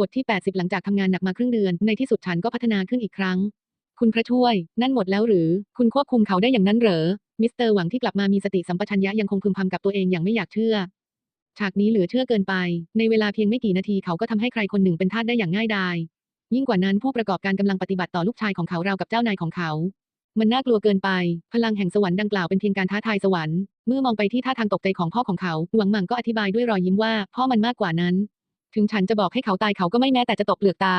บทที่ 80 หลังจากทำงานหนักมาครึ่งเดือน ในที่สุดฉันก็พัฒนาขึ้นอีกครั้ง คุณพระช่วย นั่นหมดแล้วหรือ คุณควบคุมเขาได้อย่างนั้นเหรอ มิสเตอร์หวังที่กลับมามีสติสัมปชัญญะยังคงพึมพำกับตัวเองอย่างไม่อยากเชื่อ ฉากนี้เหลือเชื่อเกินไป ในเวลาเพียงไม่กี่นาทีเขาก็ทำให้ใครคนหนึ่งเป็นทาสได้อย่างง่ายดาย ยิ่งกว่านั้นผู้ประกอบการกำลังปฏิบัติต่อลูกชายของเขาราวกับเจ้านายของเขามันน่ากลัวเกินไป พลังแห่งสวรรค์ดังกล่าวเป็นเพียงการท้าทายสวรรค์ เมื่อมองไปที่ท่าทางตกใจของพ่อของเขา หวังหมังก็อธิบายด้วยรอยยิ้มว่า พ่อมันมากกว่านั้น ถึงฉันจะบอกให้เขาตายเขาก็ไม่แม้แต่จะตบเปลือกตา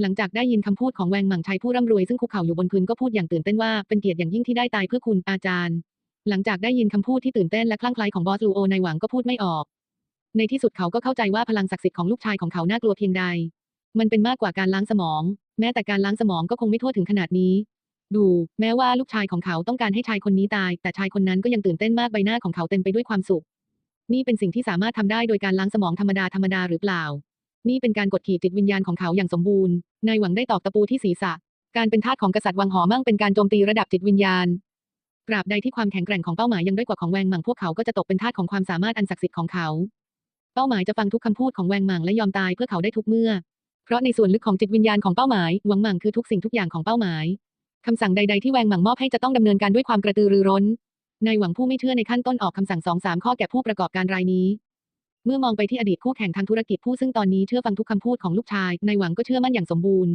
หลังจากได้ยินคำพูดของแวงหมั่งชายผู้ร่ำรวยซึ่งคุกเข่าอยู่บนพื้นก็พูดอย่างตื่นเต้นว่าเป็นเกียรติอย่างยิ่งที่ได้ตายเพื่อคุณอาจารย์ หลังจากได้ยินคำพูดที่ตื่นเต้นและคลั่งไคล้ของบอสลูโอในหวังก็พูดไม่ออก ในที่สุดเขาก็เข้าใจว่าพลังศักดิ์สิทธิ์ของลูกชายของเขาน่ากลัวเพียงใด มันเป็นมากกว่าการล้างสมอง แม้แต่การล้างสมองก็คงไม่ทั่วถึงขนาดนี้ดู แม้ว่าลูกชายของเขาต้องการให้ชายคนนี้ตาย แต่ชายคนนั้นก็ยังตื่นเต้นมากใบหน้าของเขาเต็มไปด้วยความสุข นี่เป็นสิ่งที่สามารถทำได้โดยการล้างสมองธรรมดาธรรมดาหรือเปล่า นี่เป็นการกดขี่จิตวิญญาณของเขาอย่างสมบูรณ์ นายหวังได้ตอกตะปูที่ศีรษะ การเป็นทาสของกษัตริย์วังหอมั่งเป็นการโจมตีระดับจิตวิญญาณตราบใดที่ความแข็งแกร่งของเป้าหมายยังด้อยกว่าของแวงหมังพวกเขาก็จะตกเป็นทาสของความสามารถอันศักดิ์สิทธิ์ของเขา เป้าหมายจะฟังทุกคำพูดของแวงหมังและยอมตายเพื่อเขาได้ทุกเมื่อ เพราะในส่วนลึกของจิตวิญญาณของเป้าหมายหวังหมังคือทุกสิ่งทุกอย่างของเป้าหมายคำสั่งใด ๆที่แวงหมังมอบให้จะต้องดำเนินการด้วยความกระตือรือร้น นายหวังผู้ไม่เชื่อในขั้นต้นออกคำสั่งสองสามข้อแก่ผู้ประกอบการรายนี้ เมื่อมองไปที่อดีตคู่แข่งทางธุรกิจผู้ซึ่งตอนนี้เชื่อฟังทุกคำพูดของลูกชาย นายหวังก็เชื่อมั่นอย่างสมบูรณ์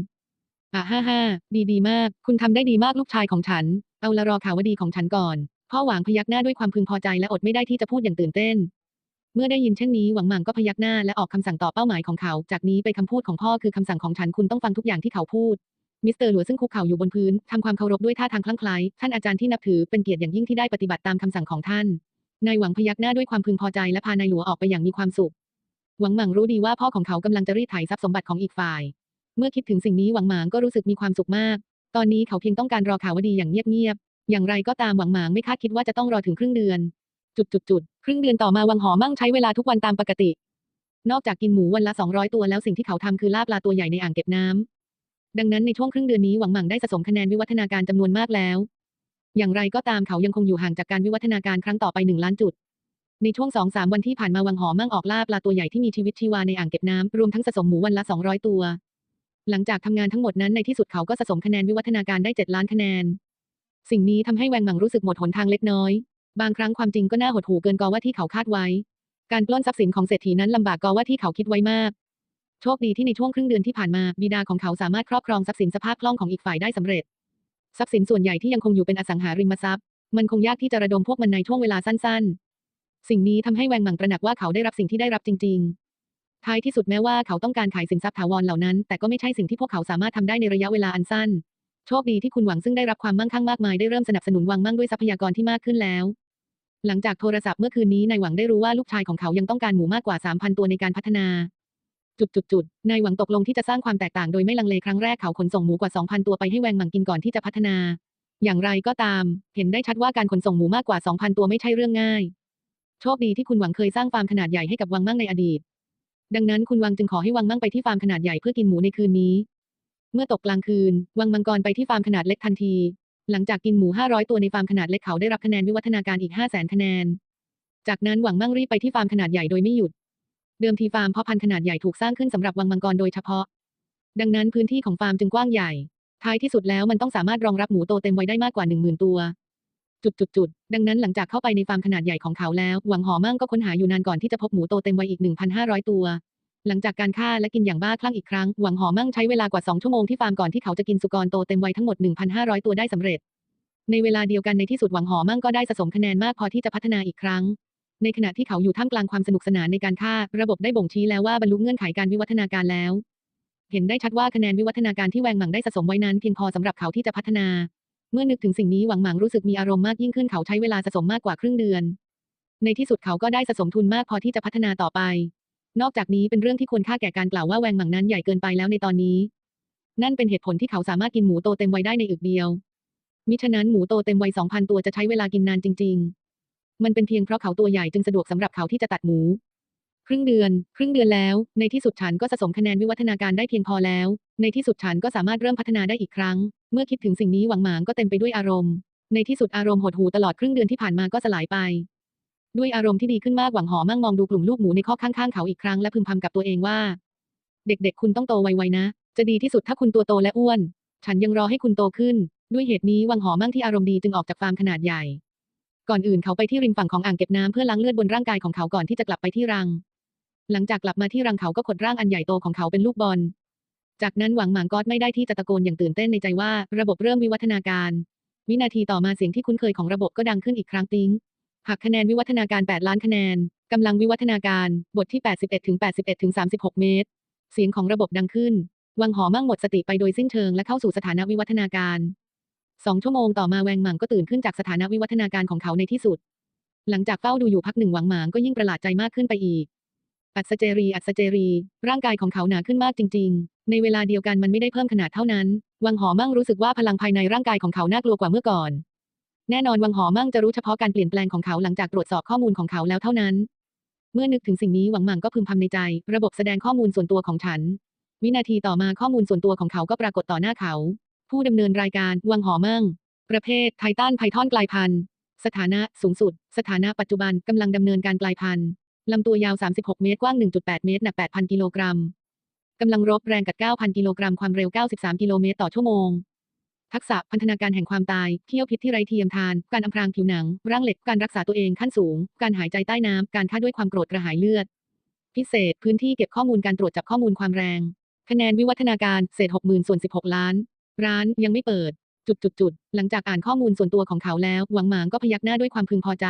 อะฮ่าฮ่าดีดีมาก คุณทำได้ดีมากลูกชายของฉัน เอาละรอข่าววดีของฉันก่อน พ่อหวังพยักหน้าด้วยความพึงพอใจและอดไม่ได้ที่จะพูดอย่างตื่นเต้น เมื่อได้ยินเช่นนี้หวังหมังก็พยักหน้าและออกคำสั่งต่อเป้าหมายของเขา จากนี้ไปคำพูดของพ่อคือคำสั่งของฉันคุณต้องฟังทุกอย่างที่เขาพูด มิสเตอร์หลัวซึ่งคุกเข่าอยู่บนพื้นทำความเคารพด้วยท่าทางคลั่งไคล้ท่านอาจารย์ที่นับถือเป็นเกียรติอย่างยิ่งที่ได้ปฏิบัติตามคำสั่งของท่าน นายหวังพยักหน้าด้วยความพึงพอใจและพานายหลัวออกไปอย่างมีความสุข หวังหมังรู้ดีว่าพ่อของเขากำลังจะรีดไถทรัพย์สมบัติของอีกฝ่าย เมื่อคิดถึงสิ่งนี้หวังหมางก็รู้สึกมีความสุขมาก ตอนนี้เขาเพียงต้องการรอข่าวดีอย่างเงียบๆ อย่างไรก็ตามหวังหมางไม่คาดคิดว่าจะต้องรอถึงครึ่งเดือน จุดจุดจุดครึ่งเดือนต่อมาวังหอมั่งใช้เวลาทุกวันตามปกติ นอกจากกินหมูวันละ 200 ตัวแล้วสิ่งที่เขาทำคือล่าปลาตัวใหญ่ในอ่างเก็บน้ำ ดังนั้นในช่วงครึ่งเดือนนี้หวังหมังได้สะสมคะแนนวิวัฒนาการจำนวนมากแล้ว อย่างไรก็ตามเขายังคงอยู่ห่างจากการวิวัฒนาการครั้งต่อไปหนึ่งล้านจุด ในช่วงสองสามวันที่ผ่านมาวังหอมั่งออกล่าปลาตัวใหญ่ที่มีชีวิตชีวาในอ่างเก็บน้ำรวมทั้งสะสมหมูวันละ200ตัว หลังจากทำงานทั้งหมดนั้นในที่สุดเขาก็สะสมคะแนนวิวัฒนาการได้7ล้านคะแนน สิ่งนี้ทำให้แวงหมังรู้สึกหมดหนทางเล็กน้อย บางครั้งความจริงก็น่าหดหู่เกินกว่าที่เขาคาดไว้ การปล้นทรัพย์สินของเศรษฐีนั้นลำบากกว่าว่าที่เขาคิดไว้มาก โชคดีที่ในช่วงครึ่งเดือนที่ผ่านมา บิดาของเขาสามารถครอบครองทรัพย์สินสภาพคล่องของอีกฝ่ายได้สำเร็จ ทรัพย์สินส่วนใหญ่ที่ยังคงอยู่เป็นอสังหาริมทรัพย์ มันคงยากที่จะระดมพวกมันในช่วงเวลาสั้น ๆ สิ่งนี้ทำให้แวงหมังตระหนักว่าเขาได้รับสิ่งที่ได้รับจริง ๆ ท้ายที่สุดแม้ว่าเขาต้องการขายสินทรัพย์ถาวรเหล่านั้น แต่ก็ไม่ใช่สิ่งที่พวกเขาสามารถทำได้ในระยะเวลาอันสั้น โชคดีที่คุณหวังซึ่งได้รับความมั่งคั่งมากมายได้เริ่มสนับสนุนวังมั่งด้วยทรัพยากรที่มากขึ้นแล้วหลังจากโทรศัพท์เมื่อคืนนี้นายหวังได้รู้ว่าลูกชายของเขายังต้องการหมูมากกว่า 3,000 ตัวในการพัฒนา จุดจุดจุดนายหวังตกลงที่จะสร้างความแตกต่างโดยไม่ลังเลครั้งแรกเขาขนส่งหมูกว่า 2,000 ตัวไปให้แวงหมังกินก่อนที่จะพัฒนา อย่างไรก็ตาม เห็นได้ชัดว่าการขนส่งหมูมากกว่า 2,000 ตัวไม่ใช่เรื่องง่าย โชคดีที่คุณหวังเคยสร้างฟาร์มขนาดใหญ่ให้กับวังมั่งในอดีต ดังนั้นคุณวังจึงขอให้วังมั่งไปที่ฟาร์มขนาดใหญ่เพื่อกินหมูในคืนนี้ เมื่อตกกลางคืน วังมังกรไปที่ฟาร์มขนาดเล็กทันที หลังจากกินหมู 500 ตัวในฟาร์มขนาดเล็กเขาได้รับคะแนนวิวัฒนาการอีก 500,000 คะแนน จากนั้นหวังมั่งรีบไปที่ฟาร์มขนาดใหญ่โดยไม่หยุด เดิมทีฟาร์มเพาะพันธุ์ขนาดใหญ่ถูกสร้างขึ้นสำหรับวังมังกรโดยเฉพาะ ดังนั้นพื้นที่ของฟาร์มจึงกว้างใหญ่ ท้ายที่สุดแล้วมันต้องสามารถรองรับหมูโตเต็มวัยได้มากกว่า10,000ตัว จุดจุดจุดดังนั้นหลังจากเข้าไปในฟาร์มขนาดใหญ่ของเขาแล้ว หวังหอมั่งก็ค้นหาอยู่นานก่อนที่จะพบหมูโตเต็มวัยอีก 1,500 ตัว หลังจากการฆ่าและกินอย่างบ้าคลั่งอีกครั้ง หวังหอมั่งใช้เวลากว่า2ชั่วโมงที่ฟาร์มก่อนที่เขาจะกินสุกรโตเต็มวัยทั้งหมด 1,500 ตัวได้สำเร็จ ในเวลาเดียวกันในที่สุดหวังหอมั่งก็ได้สะสมคะแนนมากพอที่จะพัฒนาอีกครั้ง ในขณะที่เขาอยู่ท่ามกลางความสนุกสนานในการฆ่า ระบบได้บ่งชี้แล้วว่าบรรลุเงื่อนไขการวิวัฒนาการแล้ว เห็นได้ชัดว่าคะแนนวิวัฒนาการที่แวงหมังได้สะสมไว้นั้นเพียงพอสำหรับเขาที่จะพัฒนา เมื่อนึกถึงสิ่งนี้หวังหมังรู้สึกมีอารมณ์มากยิ่งขึ้นเขาใช้เวลาสะสมมากกว่าครึ่งเดือน ในที่สุดเขาก็ได้สะสมทุนมากพอที่จะพัฒนาต่อไป นอกจากนี้เป็นเรื่องที่ควรค่าแก่การกล่าวว่าแวงหมังนั้นใหญ่เกินไปแล้วในตอนนี้ นั่นเป็นเหตุผลที่เขาสามารถกินหมูโตเต็มวัยได้ในอึกเดียว มิฉะนั้นหมูโตเต็มวัย2,000 ตัวจะใช้เวลากินนานจริง ๆ มันเป็นเพียงเพราะเขาตัวใหญ่จึงสะดวกสำหรับเขาที่จะตัดหมู ครึ่งเดือน ครึ่งเดือนแล้ว ในที่สุดฉันก็สะสมคะแนนวิวัฒนาการได้เพียงพอแล้ว ในที่สุดฉันก็สามารถเริ่มพัฒนาได้อีกครั้ง เมื่อคิดถึงสิ่งนี้หวังหมางก็เต็มไปด้วยอารมณ์ ในที่สุดอารมณ์หดหูตลอดครึ่งเดือนที่ผ่านมาก็สลายไป ด้วยอารมณ์ที่ดีขึ้นมากหวังหอมั่งมองดูกลุ่มลูกหมูในข้อข้างๆเขาอีกครั้งและพึมพำกับตัวเองว่า เด็กๆ คุณต้องโตไวๆนะ จะดีที่สุดถ้าคุณตัวโตและอ้วน ฉันยังรอให้คุณโตขึ้น ด้วยเหตุนี้วังหอมั่งที่อารมณ์ดีจึงออกจากฟาร์มขนาดใหญ่ ก่อนอื่นเขาไปที่ริมฝั่งของอ่างเก็บน้ำเพื่อล้างเลือดบนร่างกายของเขาก่อนที่จะกลับไปที่รัง หลังจากกลับมาที่รังเขาก็ขดร่างอันใหญ่โตของเขาเป็นลูกบอล จากนั้นหวังหมางกอดไม่ได้ที่จะตะโกนอย่างตื่นเต้นในใจว่า ระบบเริ่มวิวัฒนาการ วินาทีต่อมาเสียงที่คุ้นเคยของระบบก็ดังขึ้นอีกครั้งติ้งหักคะแนนวิวัฒนาการ 8 ล้านคะแนนกำลังวิวัฒนาการ บทที่ 81ถึง81ถึง36 เมตร เสียงของระบบดังขึ้น วังหอมั่งหมดสติไปโดยสิ้นเชิงและเข้าสู่สถานะวิวัฒนาการ สองชั่วโมงต่อมาแวงหมังก็ตื่นขึ้นจากสถานะวิวัฒนาการของเขาในที่สุด หลังจากเฝ้าดูอยู่พักหนึ่งหวังหมางก็ยิ่งประหลาดใจมากขึ้นไปอีก อัศเจรี อัศเจรี ร่างกายของเขาหนาขึ้นมากจริง ๆ ในเวลาเดียวกันมันไม่ได้เพิ่มขนาดเท่านั้น วังหอมั่งรู้สึกว่าพลังภายในร่างกายของเขาน่ากลัวกว่าเมื่อก่อน แน่นอนวังหอมั่งจะรู้เฉพาะการเปลี่ยนแปลงของเขาหลังจากตรวจสอบข้อมูลของเขาแล้วเท่านั้น เมื่อนึกถึงสิ่งนี้หวังหมังก็พึมพำในใจ ระบบแสดงข้อมูลส่วนตัวของฉัน วินาทีต่อมาข้อมูลส่วนตัวของเขาก็ปรากฏต่อหน้าเขา ผู้ดำเนินรายการ วังหอมั่งประเภทไททันไพทอนกลายพันธุ์ สถานะสูงสุด สถานะปัจจุบันกำลังดำเนินการกลายพันธุ์ลำตัวยาว 36 เมตร กว้าง 1.8 เมตร หนัก 8,000 กิโลกรัมกำลังรบแรงกัด 9,000 กิโลกรัม ความเร็ว 93 กิโลเมตรต่อชั่วโมง ทักษะพันธนาการแห่งความตาย เที่ยวพิษที่ไร้เทียมทาน การอำพรางผิวหนัง ร่างเหล็ก การรักษาตัวเองขั้นสูง การหายใจใต้น้ำ การฆ่าด้วยความโกรธกระหายเลือด พิเศษ พื้นที่เก็บข้อมูลการตรวจจับข้อมูลความแรง คะแนนวิวัฒนาการ เศษ 60,000ส่วน16 ล้าน ร้านยังไม่เปิด จุดจุดจุดหลังจากอ่านข้อมูลส่วนตัวของเขาแล้ว หวังหมางก็พยักหน้าด้วยความพึงพอใจ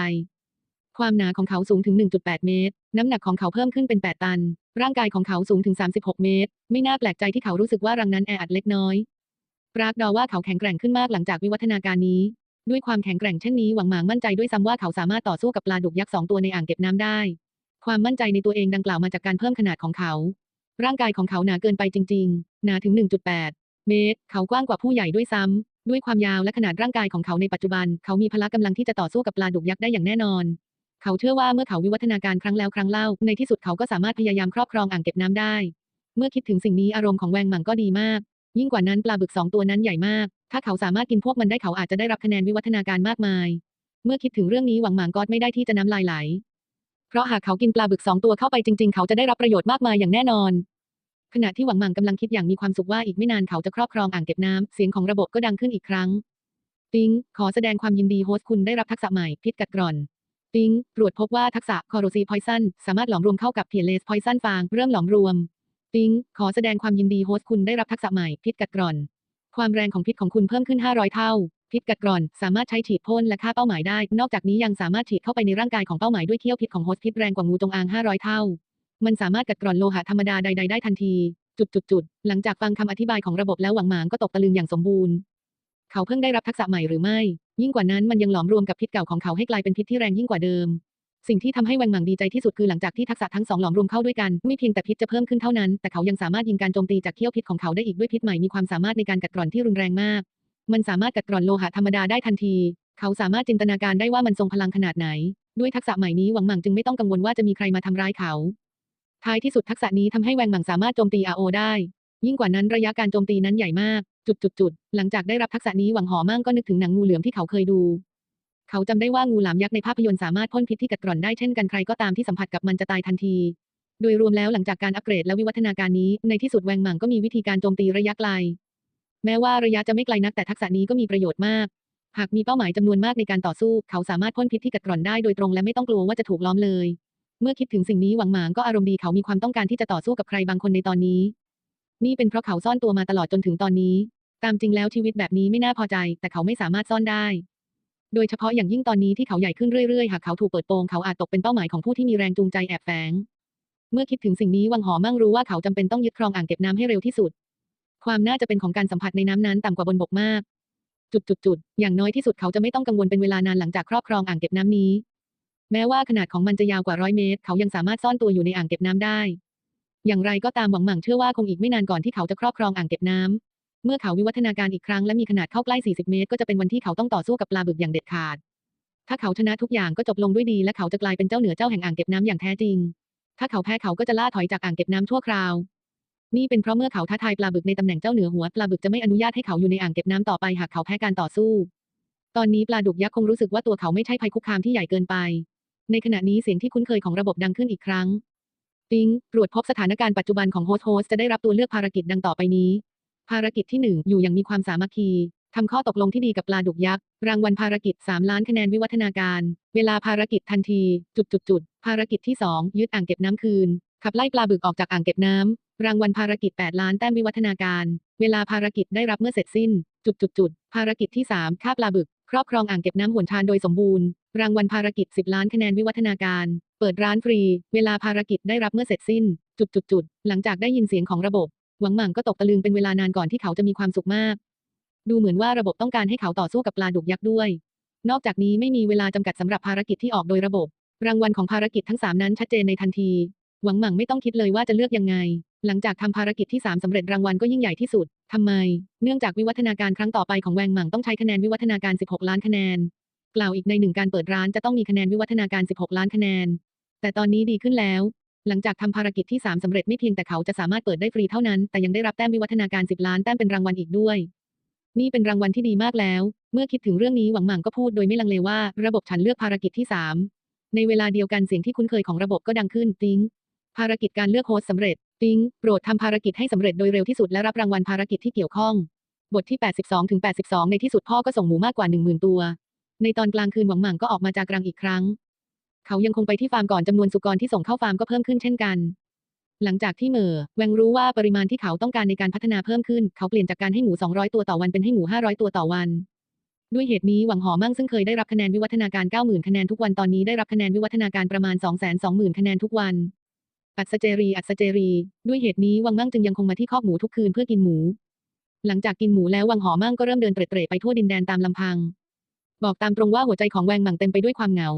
ความหนาของเขาสูงถึง 1.8 เมตร น้ำหนักของเขาเพิ่มขึ้นเป็น 8 ตัน ร่างกายของเขาสูงถึง 36 เมตร ไม่น่าแปลกใจที่เขารู้สึกว่ารังนั้นแออัดเล็กน้อยปรากดอว่าเขาแข็งแกร่งขึ้นมากหลังจากวิวัฒนาการนี้ ด้วยความแข็งแกร่งเช่นนี้หวังหมางมั่นใจด้วยซ้ำว่าเขาสามารถต่อสู้กับปลาดุกยักษ์สองตัวในอ่างเก็บน้ำได้ ความมั่นใจในตัวเองดังกล่าวมาจากการเพิ่มขนาดของเขา ร่างกายของเขาหนาเกินไปจริง ๆ หนาถึง 1.8 เมตร เขากว้างกว่าผู้ใหญ่ด้วยซ้ำ ด้วยความยาวและขนาดร่างกายของเขาในปัจจุบัน เขามีพละกำลังที่จะต่อสู้กับปลาดุกยักษ์ได้อย่างแน่นอน เขาเชื่อว่าเมื่อเขาวิวัฒนาการครั้งแล้วครั้งเล่า ในที่สุดเขาก็สามารถพยายามครอบครองอ่างเก็บน้ำได้ เมื่อคิดถึงสิ่งนี้อารมณ์ของแวงหมังก็ดีมาก ยิ่งกว่านั้นปลาบึกสองตัวนั้นใหญ่มาก ถ้าเขาสามารถกินพวกมันได้เขาอาจจะได้รับคะแนนวิวัฒนาการมากมาย เมื่อคิดถึงเรื่องนี้หวังหมางก็ไม่ได้ที่จะน้ำลายไหล เพราะหากเขากินปลาบึกสองตัวเข้าไปจริง ๆ เขาจะได้รับประโยชน์มากมายอย่างแน่นอน ขณะที่หวังหมังกำลังคิดอย่างมีความสุขว่าอีกไม่นานเขาจะครอบครองอ่างเก็บน้ำ เสียงของระบบก็ดังขึ้นอีกครั้ง ปิง ขอแสดงความยินดีโฮสต์คุณได้รับทักษะใหม่ พิษกัดกร่อน ปิง ตรวจพบว่าทักษะคอโรซีพอยซันสามารถหลอมรวมเข้ากับเพียเลสพอยซันฟางเริ่มหลอมรวม ปิง ขอแสดงความยินดีโฮสต์คุณได้รับทักษะใหม่ พิษกัดกร่อน ความแรงของพิษของคุณเพิ่มขึ้น 500 เท่า พิษกัดกร่อน สามารถใช้ฉีดพ่นและฆ่าเป้าหมายได้ นอกจากนี้ยังสามารถฉีดเข้าไปในร่างกายของเป้าหมายด้วยเขี้ยวพิษของโฮสต์พิษแรงกว่างูจงอาง 500 เท่า มันสามารถกัดกร่อนโลหะธรรมดาใด ๆ ได้ทันที จุดจุดจุดหลังจากฟังคำอธิบายของระบบแล้วหวังหมางก็ตกตะลึงอย่างสมบูรณ์ เขาเพิ่งได้รับทักษะใหม่หรือไม่ ยิ่งกว่านั้นมันยังหลอมรวมกับพิษเก่าของเขาให้กลายเป็นพิษที่แรงยิ่งกว่าเดิม สิ่งที่ทำให้แวงหมังดีใจที่สุดคือหลังจากที่ทักษะทั้งสองหลอมรวมเข้าด้วยกันไม่เพียงแต่พิษจะเพิ่มขึ้นเท่านั้น แต่เขายังสามารถยิงการโจมตีจากเขี้ยวพิษของเขาได้อีกด้วยพิษใหม่มีความสามารถในการกัดกร่อนที่รุนแรงมาก มันสามารถกัดกร่อนโลหะธรรมดาได้ทันที เขาสามารถจินตนาการได้ว่ามันทรงพลังขนาดไหนด้วยทักษะใหม่นี้หวังหมังจึงไม่ต้องกังวลว่าจะมีใครมาทำร้ายเขา ท้ายที่สุดทักษะนี้ทำให้แวงหมังสามารถโจมตีอาโอได้ ยิ่งกว่านั้นระยะการโจมตีนั้นใหญ่มาก จุดจุดจุดหลังจากได้รับทักษะนี้หวังหอมั่งก็นึกถึงหนังงูเหลือมที่เขาเคยดู เขาจำได้ว่างูหลามยักษ์ในภาพยนตร์สามารถพ่นพิษที่กัดกร่อนได้เช่นกันใครก็ตามที่สัมผัสกับมันจะตายทันที โดยรวมแล้วหลังจากการอัปเกรดและวิวัฒนาการนี้ ในที่สุดแวงหมังก็มีวิธีการโจมตีระยะไกล แม้ว่าระยะจะไม่ไกลนักแต่ทักษะนี้ก็มีประโยชน์มาก หากมีเป้าหมายจำนวนมากในการต่อสู้ เขาสามารถพ่นพิษที่กัดกร่อนได้โดยตรงและไม่ต้องกลัวว่าจะถูกล้อมเลย เมื่อคิดถึงสิ่งนี้หวังหมางก็อารมณ์ดีเขามีความต้องการที่จะต่อสู้กับใครบางคนในตอนนี้ นี่เป็นเพราะเขาซ่อนตัวมาตลอดจนถึงตอนนี้ ตามจริงแล้วชีวิตแบบนี้ไม่น่าพอใจ แต่เขาไม่สามารถซ่อนได้ โดยเฉพาะอย่างยิ่งตอนนี้ที่เขาใหญ่ขึ้นเรื่อยๆ หากเขาถูกเปิดโปงเขาอาจตกเป็นเป้าหมายของผู้ที่มีแรงจูงใจแอบแฝง เมื่อคิดถึงสิ่งนี้วังหอมั่งรู้ว่าเขาจำเป็นต้องยึดครองอ่างเก็บน้ำให้เร็วที่สุด ความน่าจะเป็นของการสัมผัสในน้ำนั้นต่ำกว่าบนบกมาก จุดจุดจุดอย่างน้อยที่สุดเขาจะไม่ต้องกังวลเป็นเวลานานหลังจากครอบครองอ่างเก็บน้ำนี้ แม้ว่าขนาดของมันจะยาวกว่าร้อยเมตร เขายังสามารถซ่อนตัวอยู่ในอ่างเก็บน้ำได้ อย่างไรก็ตามหวังหมั่งเชื่อว่าคงอีกไม่นานก่อนที่เขาจะครอบครองอ่างเก็บน้ำเมื่อเขาวิวัฒนาการอีกครั้งและมีขนาดเข้าใกล้ 40 เมตร ก็จะเป็นวันที่เขาต้องต่อสู้กับปลาบึกอย่างเด็ดขาด ถ้าเขาชนะทุกอย่างก็จบลงด้วยดี และเขาจะกลายเป็นเจ้าเหนือเจ้าแห่งอ่างเก็บน้ำอย่างแท้จริง ถ้าเขาแพ้เขาก็จะล่าถอยจากอ่างเก็บน้ำชั่วคราว นี่เป็นเพราะเมื่อเขาท้าทายปลาบึกในตำแหน่งเจ้าเหนือหัวปลาบึกจะไม่อนุญาตให้เขาอยู่ในอ่างเก็บน้ำต่อไปหากเขาแพ้การต่อสู้ตอนนี้ปลาดุกยักษ์คงรู้สึกว่าตัวเขาไม่ใช่ภัยคุกคามที่ใหญ่เกินไป ในขณะนี้เสียงที่คุ้นเคยของระบบดังขึ้นอีกครั้ง ปิงตรวจพบสถานการณ์ปัจจุบันของโฮสต์โฮสจะได้รับตัวเลือกภารกิจดังต่อไปนี้ ภารกิจที่ 1 อยู่อย่างมีความสามัคคีทำข้อตกลงที่ดีกับปลาดุกยักษ์ รางวัลภารกิจ 3 ล้านคะแนนวิวัฒนาการ เวลาภารกิจทันที จุดจุดจุดภารกิจที่ 2 ยึดอ่างเก็บน้ำคืน ขับไล่ปลาบึกออกจากอ่างเก็บน้ำ รางวัลภารกิจ 8 ล้านแต้มวิวัฒนาการ เวลาภารกิจได้รับเมื่อเสร็จสิ้น จุดจุดจุดภารกิจที่ 3 ฆ่าปลาบึก ครอบครองอ่างเก็บน้ำหวนชานโดยสมบูรณ์ รางวัลภารกิจ 10 ล้านคะแนนวิวัฒนาการ เปิดร้านฟรี เวลาภารกิจได้รับเมื่อเสร็จสิ้น จุดจุดจุดหลังจากได้ยินเสียงของระบบ หวังหมั่งก็ตกตะลึงเป็นเวลานานก่อนที่เขาจะมีความสุขมาก ดูเหมือนว่าระบบต้องการให้เขาต่อสู้กับปลาดุกยักษ์ด้วย นอกจากนี้ไม่มีเวลาจำกัดสำหรับภารกิจที่ออกโดยระบบ รางวัลของภารกิจทั้ง 3 นั้นชัดเจนในทันที หวังหมั่งไม่ต้องคิดเลยว่าจะเลือกยังไง หลังจากทำภารกิจที่ 3สำเร็จรางวัลก็ยิ่งใหญ่ที่สุดทำไม เนื่องจากวิวัฒนาการครั้งต่อไปของแวงหมั่งต้องใช้คะแนนวิวัฒนาการ 16 ล้านคะแนน กล่าวอีกในหนึ่งการเปิดร้านจะต้องมีคะแนนวิวัฒนาการ 16 ล้านคะแนน แต่ตอนนี้ดีขึ้นแล้ว หลังจากทำภารกิจที่ 3สำเร็จไม่เพียงแต่เขาจะสามารถเปิดได้ฟรีเท่านั้น แต่ยังได้รับแต้มวิวัฒนาการ 10 ล้านแต้มเป็นรางวัลอีกด้วย นี่เป็นรางวัลที่ดีมากแล้ว เมื่อคิดถึงเรื่องนี้หวังหมั่งก็พูดโดยไม่ลังเลว่า ระบบฉันเลือกภารกิจที่ 3 ในเวลาเดียวกันเสียงที่คุ้นเคยของระบบก็ดังขึ้นติ้งภารกิจการเลือกโฮสต์สำเร็จติ้งโปรดทำภารกิจให้สำเร็จโดยเร็วที่สุดและรับรางวัลภารกิจที่เกี่ยวข้อง บทที่ 82ถึง82 ในที่สุดพ่อก็ส่งหมูมากกว่า 10,000 ตัว ในตอนกลางคืนหวังหมั่งก็ออกมาจากรังอีกครั้ง เขายังคงไปที่ฟาร์มก่อนจำนวนสุกรที่ส่งเข้าฟาร์มก็เพิ่มขึ้นเช่นกัน หลังจากที่เหมอแวงรู้ว่าปริมาณที่เขาต้องการในการพัฒนาเพิ่มขึ้น เขาเปลี่ยนจากการให้หมู 200 ตัวต่อวันเป็นให้หมู 500 ตัวต่อวัน ด้วยเหตุนี้หวังหอมั่งซึ่งเคยได้รับคะแนนวิวัฒนาการ 90,000 คะแนนทุกวันตอนนี้ได้รับคะแนนวิวัฒนาการประมาณ 220,000 คะแนนทุกวัน อัศเจรีอัศเจรี ด้วยเหตุนี้วังมั่งจึงยังคงมาที่คอกหมูทุกคืนเพื่อกินหมู หลังจากกินหมูแล้ววังหอมั่งก็เริ่มเดินเตร่ๆไปทั่วดินแดนตามลำพัง บอกตามตรงว่าหัวใจของแวงหมั่งเต็มไปด้วยความเหงา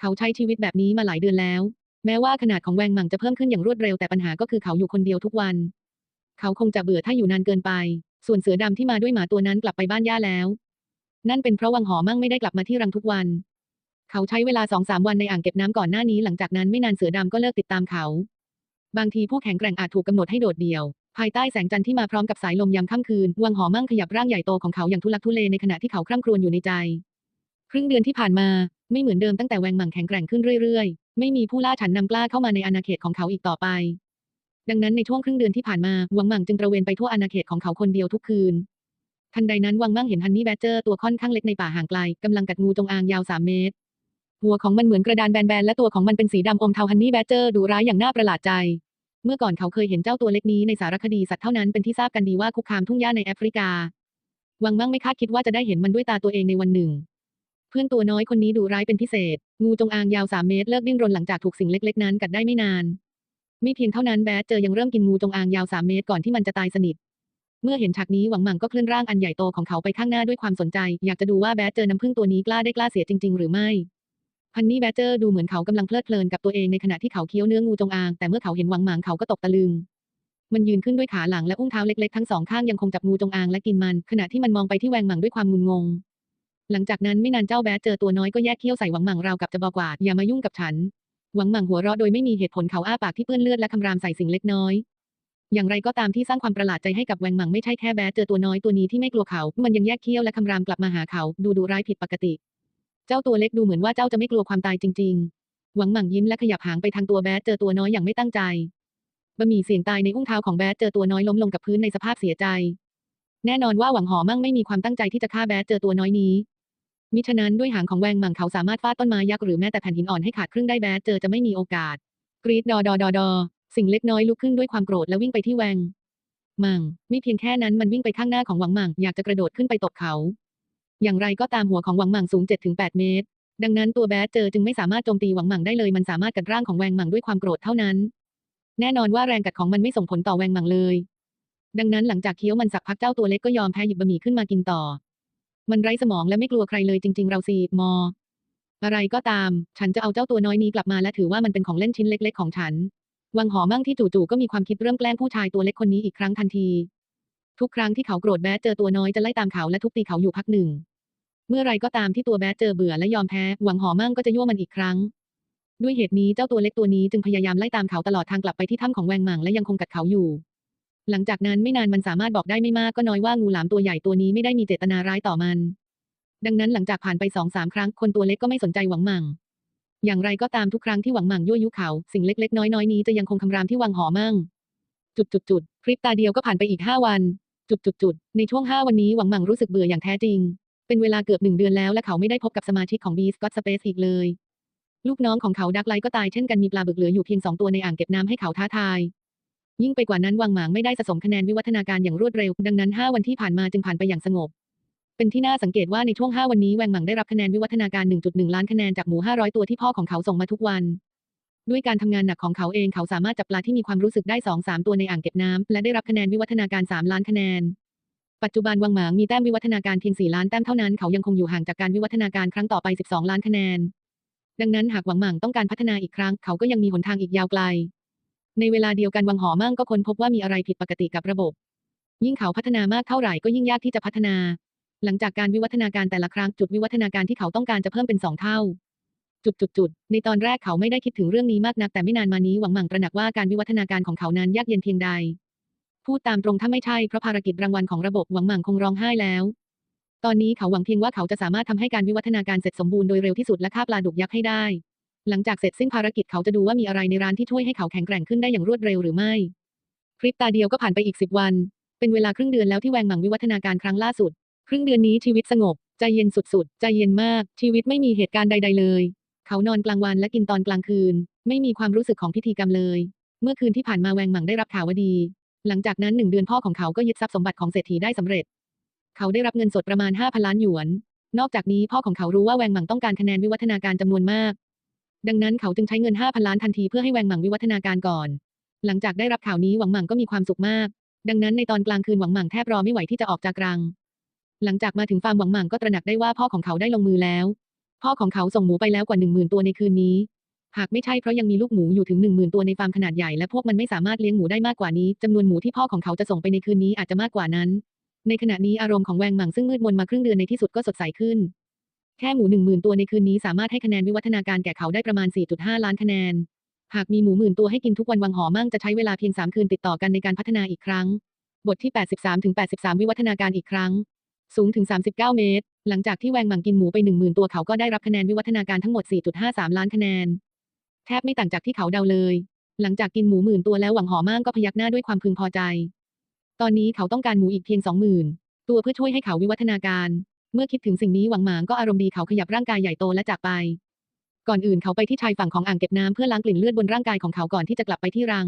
เขาใช้ชีวิตแบบนี้มาหลายเดือนแล้ว แม้ว่าขนาดของแวงหมั่งจะเพิ่มขึ้นอย่างรวดเร็วแต่ปัญหาก็คือเขาอยู่คนเดียวทุกวัน เขาคงจะเบื่อถ้าอยู่นานเกินไป ส่วนเสือดำที่มาด้วยหมาตัวนั้นกลับไปบ้านย่าแล้ว นั่นเป็นเพราะวังหอมั่งไม่ได้กลับมาที่รังทุกวัน เขาใช้เวลาสองสามวันในอ่างเก็บน้ำก่อนหน้านี้หลังจากนั้นไม่นานเสือดำก็เลิกติดตามเขา บางทีผู้แข็งแกร่งอาจถูกกำหนดให้โดดเดี่ยว ภายใต้แสงจันทร์ที่มาพร้อมกับสายลมยามค่ำคืน วังหอมั่งขยับร่างใหญ่โตของเขาอย่างทุลักทุเลในขณะที่เขาคร่ำครวญอยู่ในใจ ครึ่งเดือนที่ผ่านมา ไม่เหมือนเดิมตั้งแต่แวงหมั่งแข็งแกร่งขึ้นเรื่อยๆ ไม่มีผู้ล่าฉันนำกล้าเข้ามาในอาณาเขตของเขาอีกต่อไป ดังนั้นในช่วงครึ่งเดือนที่ผ่านมา วังหมั่งจึงตระเวนไปทั่วอาณาเขตของเขาคนเดียวทุกคืน ทันใดนั้นวังมั่งเห็นฮันนี่แบดเจอร์ตัวค่อนข้างเล็กในป่าห่างไกลกำลังกัดงูจงอางยาวสามเมตร หัวของมันเหมือนกระดานแบนๆและตัวของมันเป็นสีดำอมเทาฮันนี่แบดเจอร์ดูร้ายอย่างน่าประหลาดใจ เมื่อก่อนเขาเคยเห็นเจ้าตัวเล็กนี้ในสารคดีสัตว์เท่านั้นเป็นที่ทราบกันดีว่าคุกคามทุ่งหญ้าในแอฟริกา วังมั่งไม่คาดคิดว่าจะได้เห็นมันด้วยตาตัวเองในวันหนึ่ง เพื่อนตัวน้อยคนนี้ดูร้ายเป็นพิเศษ งูจงอางยาวสามเมตรเลิกดิ้นรนหลังจากถูกสิ่งเล็กๆนั้นกัดได้ไม่นานไม่เพียงเท่านั้นแบดเจอยังเริ่มกินงูจงอางยาวสามเมตรก่อนที่มันจะตายสนิท เมื่อเห็นฉากนี้หวังหมั่งก็เคลื่อนร่างอันใหญ่โตของเขาไปข้างหน้าด้วยความสนใจ อยากจะดูว่าแบดเจอน้ำผึ้งตัวนี้กล้าได้กล้าเสียจริง ๆ หรือไม่ พันนี่แบดเจอร์ดูเหมือนเขากำลังเพลิดเพลินกับตัวเองในขณะที่เขาเคี้ยวเนื้องูจงอาง แต่เมื่อเขาเห็นหวังหมั่งเขาก็ตกตะลึง มันยืนขึ้นด้วยขาหลังและอุ้งเท้าเล็กๆทั้งสองข้างยังคงจับงูจงอางและกินมัน ขณะที่มันมองไปที่แวงหมังด้วยความงุนงง หลังจากนั้นไม่นานเจ้าแบดเจอตัวน้อยก็แยกเขี้ยวใส่หวังหมังราวกับจะบอกว่าอย่ามายุ่งกับฉัน หวังหมังหัวเราะโดยไม่มีเหตุผลเขาอ้าปากที่เปื้อนเลือดและคำรามใส่สิ่งเล็กน้อย อย่างไรก็ตามที่สร้างความประหลาดใจให้กับแวงหมังไม่ใช่แค่แบดเจอตัวน้อยตัวนี้ที่ไม่กลัวเขา มันยังแยกเขี้ยวและคำรามกลับมาหาเขา ดูดุร้ายผิดปกติ เจ้าตัวเล็กดูเหมือนว่าเจ้าจะไม่กลัวความตายจริง ๆ หวังหมั่งยิ้มและขยับหางไปทางตัวแบดเจอตัวน้อยอย่างไม่ตั้งใจบะหมี่เสียงตายในอุ้งเท้าของแบดเจอตัวน้อยล้มลงกับพื้นในสภาพเสียใจ แน่นอนว่าหวังหอมั่งไม่มีความตั้งใจที่จะฆ่าแบดเจอตัวน้อยนี้มิฉะนั้นด้วยหางของแวงหมั่งเขาสามารถฟาดต้นไม้ยักษ์หรือแม้แต่แผ่นหินอ่อนให้ขาดครึ่งได้แบดเจอจะไม่มีโอกาส กรีดดอดอดอดอสิ่งเล็กน้อยลุกขึ้นด้วยความโกรธและวิ่งไปที่แวงหมั่งไม่เพียงแค่นั้นมันวิ่งไปข้างหน้าของหวังหมั่งอยากจะกระโดดขึ้นไปตบเขา อย่างไรก็ตามหัวของหวังหมั่งสูง 7-8 เมตร ดังนั้นตัวแบดเจอจึงไม่สามารถโจมตีหวังหมั่งได้เลยมันสามารถกัดร่างของแวงหมั่งด้วยความโกรธเท่านั้น แน่นอนว่าแรงกัดของมันไม่ส่งผลต่อแวงหมั่งเลย ดังนั้นหลังจากเคี้ยวมันสักพักเจ้าตัวเล็กก็ยอมแพ้หยิบบะหมี่ขึ้นมากินต่อ มันไร้สมองและไม่กลัวใครเลยจริง ๆ เราซีมอ อะไรก็ตาม ฉันจะเอาเจ้าตัวน้อยนี้กลับมาและถือว่ามันเป็นของเล่นชิ้นเล็ก ๆ ของฉันวังหอมั่งที่จู่ๆก็มีความคิดเริ่มแกล้งผู้ชายตัวเล็กคนนี้อีกครั้งทันที ทุกครั้งที่เขาโกรธแบดเจอตัวน้อยจะไล่ตามเขาและทุบตีเขาอยู่พักหนึ่ง เมื่อไรก็ตามที่ตัวแบดเจอเบื่อและยอมแพ้ หวังหอมั่งก็จะยั่วมันอีกครั้ง ด้วยเหตุนี้เจ้าตัวเล็กตัวนี้จึงพยายามไล่ตามเขาตลอดทางกลับไปที่ถ้ำของแวงหมังและยังคงกัดเขาอยู่ หลังจากนั้นไม่นานมันสามารถบอกได้ไม่มากก็น้อยว่างูหลามตัวใหญ่ตัวนี้ไม่ได้มีเจตนาร้ายต่อมัน ดังนั้นหลังจากผ่านไปสองสามครั้งคนตัวเล็กก็ไม่สนใจหวังหมังอย่างไรก็ตามทุกครั้งที่หวังหมังยั่วยุเขา สิ่งเล็กๆ น้อยๆนี้จะยังคงคำรามที่วังหอมั่ง จุดจุดจุดๆๆพริบตาเดียวก็ผ่านไปอีกห้าวันจุดจุดจุดๆๆในช่วงห้าวันนี้หวังหมังรู้สึกเบื่ออย่างแท้จริง เป็นเวลาเกือบหนึ่งเดือนแล้วและเขาไม่ได้พบกับสมาชิกของ b ีสกอตสเปซอีกเลย ลูกน้องของเขาดักไลก็ตายเช่นกันมีปลาบึกเหลืออยู่เพียงสองตัวในอ่างเก็บน้ำให้เขาท้าทาย ยิ่งไปกว่านั้นวังหมางไม่ได้สะสมคะแนนวิวัฒนาการอย่างรวดเร็ว ดังนั้น 5 วันที่ผ่านมาจึงผ่านไปอย่างสงบ เป็นที่น่าสังเกตว่าในช่วง 5 วันนี้แวงหมังได้รับคะแนนวิวัฒนาการ 1.1 ล้านคะแนนจากหมู 500 ตัวที่พ่อของเขาส่งมาทุกวันด้วยการทำงานหนักของเขาเองเขาสามารถจับปลาที่มีความรู้สึกได้ 2-3 ตัวในอ่างเก็บน้ำและได้รับคะแนนวิวัฒนาการ 3 ล้านคะแนน ปัจจุบันวังหมางมีแต้มวิวัฒนาการเพียง 4 ล้านแต้มเท่านั้นเขายังคงอยู่ห่างจากการวิวัฒนาการครั้งต่อไป 12 ล้านคะแนน ดังนั้นหากวังหมั่งต้องการพัฒนาอีกครั้ง เขาก็ยังมีหนทางอีกยาวไกล ในเวลาเดียวกันวังหอมั่งก็ค้นพบว่ามีอะไรผิดปกติกับระบบ ยิ่งเขาพัฒนามากเท่าไหร่ก็ยิ่งยากที่จะพัฒนา หลังจากการวิวัฒนาการแต่ละครั้งจุดวิวัฒนาการที่เขาต้องการจะเพิ่มเป็นสองเท่าจุดจุดจุดในตอนแรกเขาไม่ได้คิดถึงเรื่องนี้มากนักแต่ไม่นานมานี้หวังหมั่งตระหนักว่าการวิวัฒนาการของเขานั้นยากเย็นเพียงใด พูดตามตรงถ้าไม่ใช่เพราะภารกิจรางวัลของระบบหวังหมั่งคงร้องไห้แล้ว ตอนนี้เขาหวังเพียงว่าเขาจะสามารถทำให้การวิวัฒนาการเสร็จสมบูรณ์โดยเร็วที่สุดและฆ่าปลาดุกยักษ์ให้ได้ หลังจากเสร็จสิ้นภารกิจเขาจะดูว่ามีอะไรในร้านที่ช่วยให้เขาแข็งแกร่งขึ้นได้อย่างรวดเร็วหรือไม่พริบตาเดียวก็ผ่านไปอีกสิบวัน เป็นเวลาครึ่งเดือนแล้วที่แวงหมังวิวัฒนาการครั้งล่าสุด ครึ่งเดือนนี้ชีวิตสงบ ใจเย็นสุดๆ ใจเย็นมาก ชีวิตไม่มีเหตุการณ์ใด ๆ เลย เขานอนกลางวันและกินตอนกลางคืน ไม่มีความรู้สึกของพิธีกรรมเลย เมื่อคืนที่ผ่านมาแวงหมังได้รับข่าวว่าดี หลังจากนั้นหนึ่งเดือนพ่อของเขาก็ยึดทรัพย์สมบัติของเศรษฐีได้สำเร็จ เขาได้รับเงินสดประมาณ5,000ล้านหยวน นอกจากนี้พ่อของเขารู้ว่าแวงหมังต้องการคะแนนวิวัฒนาการจำนวนมาก ดังนั้นเขาจึงใช้เงิน5,000ล้านทันทีเพื่อให้แวงหมังวิวัฒนาการก่อน หลังจากได้รับข่าวนี้หวังหมังก็มีความสุขมาก ดังนั้นในตอนกลางคืนหวังหมังแทบรอไม่ไหวที่จะออกจากรัง หลังจากมาถึงฟาร์มหวังหมังก็ตระหนักได้ว่าพ่อของเขาได้ลงมือแล้ว พ่อของเขาส่งหมูไปแล้วกว่า1 0,000ตัวในคืนนี้ หากไม่ใช่เพราะยังมีลูกหมูอยู่ถึง1 0,000ตัวในฟาร์มขนาดใหญ่และพวกมันไม่สามารถเลี้ยงหมูได้มากกว่านี้จำนวนหมูที่พ่อของเขาจะส่งไปในคืนนี้อาจจะมากกว่านั้น ในขณะนี้อารมณ์ของแวงหมังซึ่งมืดมนมาครึ่งเดือนในที่สุดก็สดใสขึ้น แค่หมูหนึ่งหมื่นตัวในคืนนี้สามารถให้คะแนนวิวัฒนาการแก่เขาได้ประมาณ 4.5 ล้านคะแนน หากมีหมูหมื่นตัวให้กินทุกวันวังหอมั่งจะใช้เวลาเพียง3คืนติดต่อกันในการพัฒนาอีกครั้ง บทที่ 83ถึง83 วิวัฒนาการอีกครั้ง สูงถึง 39 เมตร หลังจากที่แวงหมังกินหมูไป10,000ตัวเขาก็ได้รับคะแนนวิวัฒนาการทั้งหมด 4.53 ล้านคะแนน ทบไม่ต่างจากที่เขาเดาเลย หลังจากกินหมูหมื่นตัวแล้วหวังหอมั่งก็พยักหน้าด้วยความพึงพอใจ ตอนนี้เขาต้องการหมูอีกเพียง20,000ตัวเพื่อช่วยให้เขาวิวัฒนาการ เมื่อคิดถึงสิ่งนี้หวังหมางก็อารมณ์ดีเขาขยับร่างกายใหญ่โตและจากไป ก่อนอื่นเขาไปที่ชายฝั่งของอ่างเก็บน้ำเพื่อล้างกลิ่นเลือดบนร่างกายของเขาก่อนที่จะกลับไปที่รัง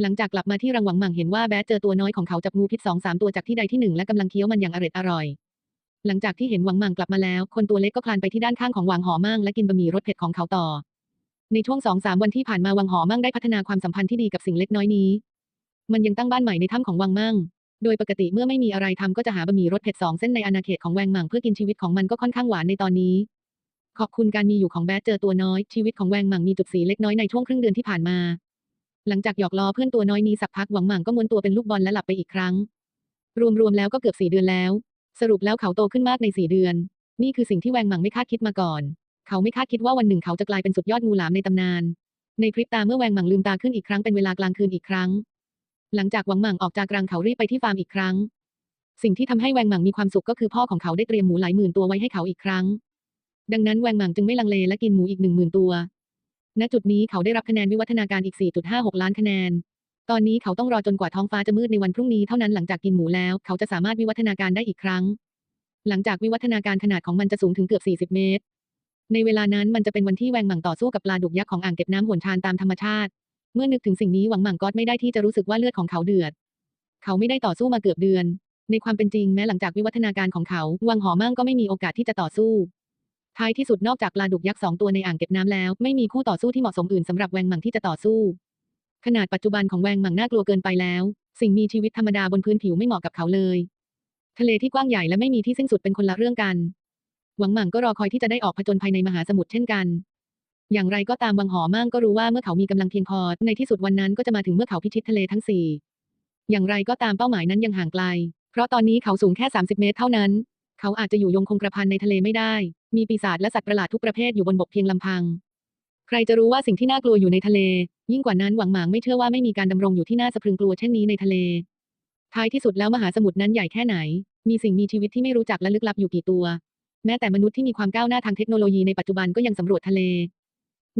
หลังจากกลับมาที่รังหวังหมังเห็นว่าแบดเจอตัวน้อยของเขาจับงูพิษสองสามตัวจากที่ใดที่หนึ่งและกำลังเคี้ยวมันอย่างอร็ดอร่อยหลังจากที่เห็นหวังหมังกลับมาแล้ว คนตัวเล็กก็คลานไปที่ด้านข้างของหวังหอมั่งและกินบะหมี่รสเผ็ดของเขาต่อ ในช่วงสองสามวันที่ผ่านมาวังหอมั่งได้พัฒนาความสัมพันธ์ที่ดีกับสิ่งเล็กน้อยนี้ มันยังตั้งบ้านใหม่ในถ้ำของวังมั่ง โดยปกติเมื่อไม่มีอะไรทำก็จะหาบะหมี่รสเผ็ดสองเส้นในอาณาเขตของแวงหมังเพื่อกินชีวิตของมันก็ค่อนข้างหวานในตอนนี้ ขอบคุณการมีอยู่ของแบดเจอตัวน้อยชีวิตของแวงหมังมีจุดสีเล็กน้อยในช่วงครึ่งเดือนที่ผ่านมา หลังจากหยอกล้อเพื่อนตัวน้อยนี้สักพักหวังหมังก็ม้วนตัวเป็นลูกบอลและหลับไปอีกครั้ง รวมๆแล้วก็เกือบสี่เดือนแล้ว สรุปแล้วเขาโตขึ้นมากในสี่เดือน นี่คือสิ่งที่แวงหมังไม่คาดคิดมาก่อน เขาไม่คาดคิดว่าวันหนึ่งเขาจะกลายเป็นสุดยอดงูหลามในตำนาน ในพริบตาเมื่อแวงหมังลืมตาขึ้นอีกครั้งเป็นเวลากลางคืนอีกครั้ง หลังจากหวังหมังออกจากรังเขารีบไปที่ฟาร์มอีกครั้ง สิ่งที่ทำให้แวงหมังมีความสุขก็คือพ่อของเขาได้เตรียมหมูหลายหมื่นตัวไว้ให้เขาอีกครั้ง ดังนั้นแวงหมังจึงไม่ลังเลและกินหมูอีกหนึ่งหมื่นตัว ณ จุดนี้เขาได้รับคะแนนวิวัฒนาการอีก 4.56 ล้านคะแนน ตอนนี้เขาต้องรอจนกว่าท้องฟ้าจะมืดในวันพรุ่งนี้เท่านั้นหลังจากกินหมูแล้ว เขาจะสามารถวิวัฒนาการได้อีกครั้ง หลังจากวิวัฒนาการขนาดของมันจะสูงถึงเกือบ 40 เมตร ในเวลานั้นมันจะเป็นวันที่แวงหมังต่อสู้กับปลาดุกยักษ์ของอ่างเก็บน้ำหวนทานตามธรรมชาติ เมื่อนึกถึงสิ่งนี้หวังหมังก็ไม่ได้ที่จะรู้สึกว่าเลือดของเขาเดือด เขาไม่ได้ต่อสู้มาเกือบเดือน ในความเป็นจริงแม้หลังจากวิวัฒนาการของเขาวังหอมั่งก็ไม่มีโอกาสที่จะต่อสู้ ท้ายที่สุดนอกจากปลาดุกยักษ์สองตัวในอ่างเก็บน้ำแล้วไม่มีคู่ต่อสู้ที่เหมาะสมอื่นสำหรับแวงหมังที่จะต่อสู้ ขนาดปัจจุบันของแวงหมังน่ากลัวเกินไปแล้ว สิ่งมีชีวิตธรรมดาบนพื้นผิวไม่เหมาะกับเขาเลย ทะเลที่กว้างใหญ่และไม่มีที่สิ้นสุดเป็นคนละเรื่องกัน หวังหมังก็รอคอยที่จะได้ออกผจญภัยในมหาสมุทรเช่นกัน อย่างไรก็ตามวังหอมั่งก็รู้ว่าเมื่อเขามีกำลังเพียงพอ ในที่สุดวันนั้นก็จะมาถึงเมื่อเขาพิชิตทะเลทั้งสี่อย่างไรก็ตามเป้าหมายนั้นยังห่างไกล เพราะตอนนี้เขาสูงแค่ 30 เมตรเท่านั้น เขาอาจจะอยู่ยงคงกระพันในทะเลไม่ได้ มีปีศาจและสัตว์ประหลาดทุกประเภทอยู่บนบกเพียงลำพัง ใครจะรู้ว่าสิ่งที่น่ากลัวอยู่ในทะเล ยิ่งกว่านั้นหวังหมางไม่เชื่อว่าไม่มีการดำรงอยู่ที่น่าสะพรึงกลัวเช่นนี้ในทะเล ท้ายที่สุดแล้วมหาสมุทรนั้นใหญ่แค่ไหน มีสิ่งมีชีวิตที่ไม่รู้จักและลึกลับอยู่กี่ตัว แม้แต่มนุษย์ที่มีความก้าวหน้าทางเทคโนโลยีในปัจจุบันก็ยังสำรวจทะเล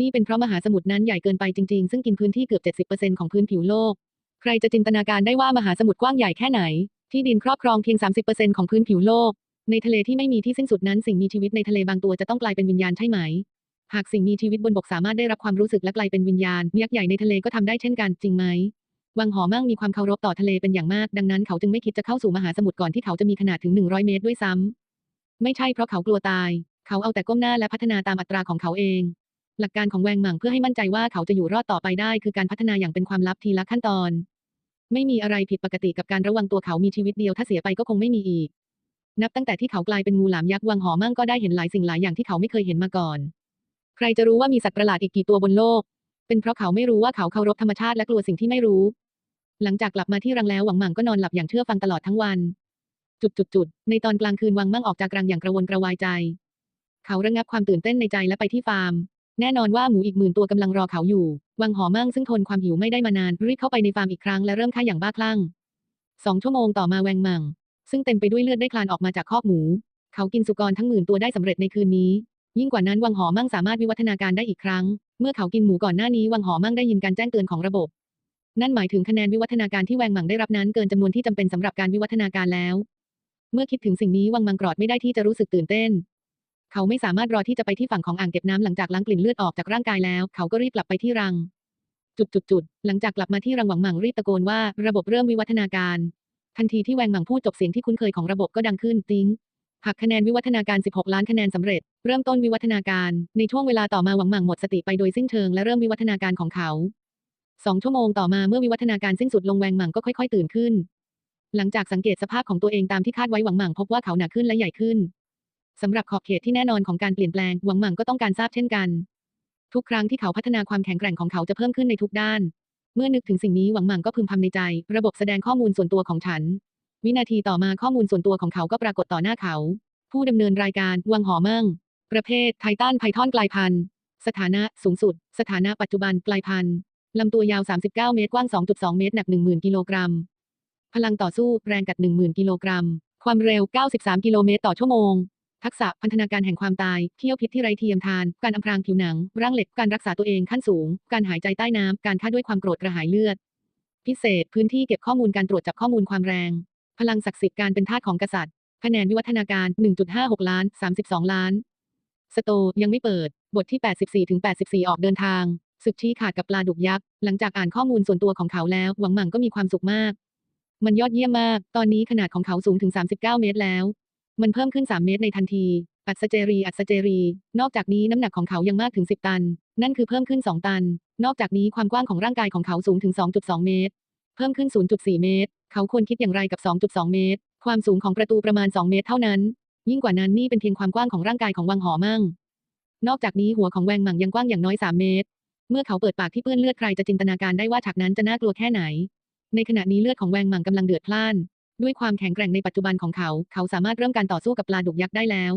นี่เป็นเพราะมหาสมุทรนั้นใหญ่เกินไปจริงๆ ซึ่งกินพื้นที่เกือบ 70%ของพื้นผิวโลก ใครจะจินตนาการได้ว่ามหาสมุทรกว้างใหญ่แค่ไหน ที่ดินครอบครองเพียง 30%ของพื้นผิวโลก ในทะเลที่ไม่มีที่สิ้นสุดนั้นสิ่งมีชีวิตในทะเลบางตัวจะต้องกลายเป็นวิญญาณใช่ไหม หากสิ่งมีชีวิตบนบกสามารถได้รับความรู้สึกและกลายเป็นวิญญาณยักษ์ใหญ่ในทะเลก็ทำได้เช่นกันจริงไหมวังหอมั่งมีความเคารพต่อทะเลเป็นอย่างมาก ดังนั้นเขาจึงไม่คิดจะเข้าสู่มหาสมุทรก่อนที่เขาจะมีขนาดถึง 100 เมตรด้วยซ้ำ ไม่ใช่เพราะเขากลัวตาย เขาเอาแต่ก้มหน้าและพัฒนาตามอัตราของเขาเอง หลักการของแวงหมั่งเพื่อให้มั่นใจว่าเขาจะอยู่รอดต่อไปได้คือการพัฒนาอย่างเป็นความลับทีละขั้นตอน ไม่มีอะไรผิดปกติกับการระวังตัวเขามีชีวิตเดียวถ้าเสียไปก็คงไม่มีอีก นับตั้งแต่ที่เขากลายเป็นงูหลามยักษ์วังหอมั่งก็ได้เห็นหลายสิ่งหลายอย่างที่เขาไม่เคยเห็นมาก่อน ใครจะรู้ว่ามีสัตว์ประหลาดอีกกี่ตัวบนโลก เป็นเพราะเขาไม่รู้ว่าเขาเคารพธรรมชาติและกลัวสิ่งที่ไม่รู้ หลังจากกลับมาที่รังแล้วหวังหมั่งก็นอนหลับอย่างเชื่อฟังตลอดทั้งวัน จุดจุดจุดในตอนกลางคืนวังมั่งออกจากรังอย่างกระวนกระวายใจ เขาระงับความตื่นเต้นในใจและไปที่ฟาร์ม แน่นอนว่าหมูอีกหมื่นตัวกำลังรอเขาอยู่ วังหอมั่งซึ่งทนความหิวไม่ได้มานานรีบเข้าไปในฟาร์มอีกครั้งและเริ่มฆ่าอย่างบ้าคลั่งสองชั่วโมงต่อมาแวงหมั่งซึ่งเต็มไปด้วยเลือดได้คลานออกมาจากคอกหมู เขากินสุกรทั้งหมื่นตัวได้สำเร็จในคืนนี้ ยิ่งกว่านั้นวังหอมั่งสามารถวิวัฒนาการได้อีกครั้ง เมื่อเขากินหมูก่อนหน้านี้วังหอมั่งได้ยินการแจ้งเตือนของระบบ นั่นหมายถึงคะแนนวิวัฒนาการที่แวงหมั่งได้รับนั้นเกินจำนวนที่จำเป็นสำหรับการวิวัฒนาการแล้ว เมื่อคิดถึงสิ่งนี้วังมังกรอดไม่ได้ที่จะรู้สึกตื่นเต้น เขาไม่สามารถรอที่จะไปที่ฝั่งของอ่างเก็บน้ำหลังจากล้างกลิ่นเลือดออกจากร่างกายแล้ว เขาก็รีบกลับไปที่รัง จุดจุดจุดหลังจากกลับมาที่รังหวังหมังรีบตะโกนว่าระบบเริ่มวิวัฒนาการ ทันทีที่แวงหมังพูดจบเสียงที่คุ้นเคยของระบบก็ดังขึ้นติ้งหักคะแนนวิวัฒนาการ 16 ล้านคะแนนสำเร็จ เริ่มต้นวิวัฒนาการ ในช่วงเวลาต่อมาหวังหมั่งหมดสติไปโดยสิ้นเชิงและเริ่มวิวัฒนาการของเขา สองชั่วโมงต่อมาเมื่อวิวัฒนาการสิ้นสุดลงแวงหมั่งก็ค่อยๆ ตื่นขึ้น หลังจากสังเกตสภาพของตัวเองตามที่คาดไว้หวังหมั่งพบว่าเขาหนักขึ้นและใหญ่ขึ้นสำหรับขอบเขตที่แน่นอนของการเปลี่ยนแปลงหวังหมั่งก็ต้องการทราบเช่นกัน ทุกครั้งที่เขาพัฒนาความแข็งแกร่งของเขาจะเพิ่มขึ้นในทุกด้าน เมื่อนึกถึงสิ่งนี้หวังหมั่งก็พึมพำในใจ ระบบแสดงข้อมูลส่วนตัวของฉัน วินาทีต่อมาข้อมูลส่วนตัวของเขาก็ปรากฏต่อหน้าเขา ผู้ดำเนินรายการวังหอมั่ง ประเภทไททันไพทอนกลายพันธุ์สถานะสูงสุด สถานะปัจจุบันกลายพันธุ์ลำตัวยาว 39 เมตรกว้าง 2.2 เมตรหนัก 10,000 กิโลกรัม พลังต่อสู้แรงกัด 10,000 กิโลกรัม ความเร็ว 93 กิโลเมตรต่อชั่วโมง ทักษะพันธนาการแห่งความตาย เที่ยวพิษที่ไร้เทียมทาน การอำพรางผิวหนัง ร่างเหล็ก การรักษาตัวเองขั้นสูง การหายใจใต้น้ำ การฆ่าด้วยความโกรธกระหายเลือด พิเศษ พื้นที่เก็บข้อมูลการตรวจจับข้อมูลความแรง พลังศักดิ์สิทธิ์การเป็นทาสของกษัตริย์คะแนนวิวัฒนาการ 1.56 ล้าน 32 ล้าน สโตยังไม่เปิด บทที่ 84ถึง84 ออกเดินทางศึกชี้ขาดกับปลาดุกยักษ์ หลังจากอ่านข้อมูลส่วนตัวของเขาแล้ว หวังหมั่งก็มีความสุขมาก มันยอดเยี่ยมมาก ตอนนี้ขนาดของเขาสูงถึง 39 เมตรแล้ว มันเพิ่มขึ้น 3 เมตรในทันที อัศเจรี อัศเจรี นอกจากนี้น้ำหนักของเขายังมากถึง 10 ตัน นั่นคือเพิ่มขึ้น 2 ตัน นอกจากนี้ความกว้างของร่างกายของเขาสูงถึง 2.2 เมตร เพิ่มขึ้น 0.4 เมตร เขาควรคิดอย่างไรกับ 2.2 เมตร ความสูงของประตูประมาณ 2 เมตรเท่านั้น ยิ่งกว่านั้นนี่เป็นเพียงความกว้างของร่างกายของวังหอมั่ง นอกจากนี้หัวของแวงหมังยังกว้างอย่างน้อย 3 เมตร เมื่อเขาเปิดปากที่เปื้อนเลือดใครจะจินตนาการได้ว่าฉากนั้นจะน่ากลัวแค่ไหน ในขณะนี้เลือดของแวงหมังกำลังเดือดพล่าน ด้วยความแข็งแกร่งในปัจจุบันของเขา เขาสามารถเริ่มการต่อสู้กับปลาดุกยักษ์ได้แล้ว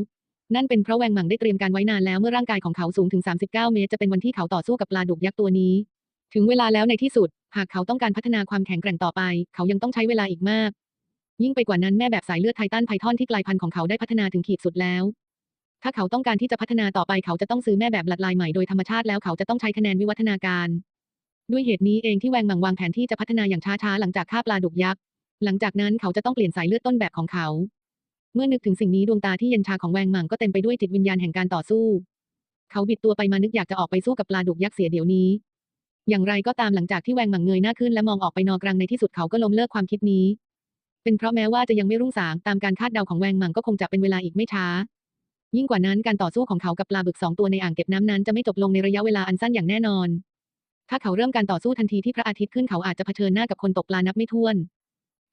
นั่นเป็นเพราะแวงหมังได้เตรียมการไว้นานแล้วเมื่อร่างกายของเขาสูงถึง 39 เมตร จะเป็นวันที่เขาต่อสู้กับปลาดุกยักษ์ตัวนี้ ถึงเวลาแล้วในที่สุด หากเขาต้องการพัฒนาความแข็งแกร่งต่อไป เขายังต้องใช้เวลาอีกมาก ยิ่งไปกว่านั้นแม่แบบสายเลือดไททันไพทอนที่กลายพันธุ์ของเขาได้พัฒนาถึงขีดสุดแล้วถ้าเขาต้องการที่จะพัฒนาต่อไปเขาจะต้องซื้อแม่แบบหลัดลายใหม่โดยธรรมชาติแล้วเขาจะต้องใช้คะแนนวิวัฒนาการ ด้วยเหตุนี้เองที่แวงหมังวางแผนที่จะพัฒนาอย่างช้าๆหลังจากฆ่าปลาดุกยักษ์ หลังจากนั้นเขาจะต้องเปลี่ยนสายเลือดต้นแบบของเขา เมื่อนึกถึงสิ่งนี้ดวงตาที่เย็นชาของแวงหมังก็เต็มไปด้วยจิตวิญญาณแห่งการต่อสู้ เขาบิดตัวไปมานึกอยากจะออกไปสู้กับปลาดุกยักษ์เสียเดี๋ยวนี้ อย่างไรก็ตามหลังจากที่แวงหมังเงยหน้าขึ้นและมองออกไปนอกรังในที่สุดเขาก็ล้มเลิกความคิดนี้ เป็นเพราะแม้ว่าจะยังไม่รุ่งสางตามการคาดเดาของแวงหมังก็คงจะเป็นเวลาอีกไม่ช้ายิ่งกว่านั้นการต่อสู้ของเขากับปลาบึกสองตัวในอ่างเก็บน้ำนั้นจะไม่จบลงในระยะเวลาอันสั้นอย่างแน่นอน ถ้าเขาเริ่มการต่อสู้ทันทีที่พระอาทิตย์ขึ้นเขาอาจจะเผชิญหน้ากับคนตกปลานับไม่ถ้วน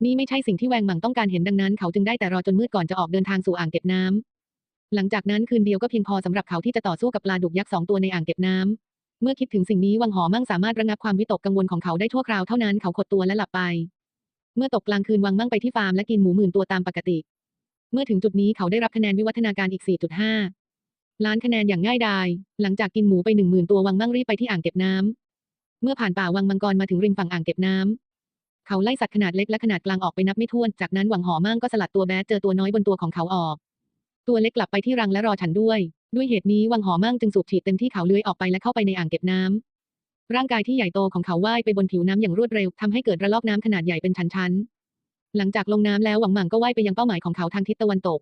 นี่ไม่ใช่สิ่งที่แวงหมังต้องการเห็นดังนั้น เขาจึงได้แต่รอจนมืดก่อนจะออกเดินทางสู่อ่างเก็บน้ำหลังจากนั้นคืนเดียวก็เพียงพอสำหรับเขาที่จะต่อสู้กับปลาดุกยักษ์สองตัวในอ่างเก็บน้ำเมื่อคิดถึงสิ่งนี้วังหอมั่งสามารถระงับความวิตกกังวลของเขาได้ชั่วคราวเท่านั้นเขาขดตัวและหลับไป เมื่อตกกลางคืนวังมั่งไปที่ฟาร์มและกินหมูหมื่นตัวตามปกติ เมื่อถึงจุดนี้เขาได้รับคะแนนวิวัฒนาการอีก 4.5 ล้านคะแนนอย่างง่ายดาย หลังจากกินหมูไปหนึ่งหมื่นตัววังมั่งรีบไปที่อ่างเก็บน้ำ เมื่อผ่านป่าวังมังกรมาถึงริมฝั่งอ่างเก็บน้ำเขาไล่สัตว์ขนาดเล็กและขนาดกลางออกไปนับไม่ถ้วน จากนั้นหวังหอมั่งก็สลัดตัวแบดเจอตัวน้อยบนตัวของเขาออก ตัวเล็กกลับไปที่รังและรอฉันด้วย ด้วยเหตุนี้วังหอมั่งจึงสูบฉีดเต็มที่เขาเลื้อยออกไปและเข้าไปในอ่างเก็บน้ำร่างกายที่ใหญ่โตของเขาว่ายไปบนผิวน้ำอย่างรวดเร็วทำให้เกิดระลอกน้ำขนาดใหญ่เป็นชั้นๆ หลังจากลงน้ำแล้วหวังหมั่งก็ว่ายไปยังเป้าหมายของเขาทางทิศตะวันตก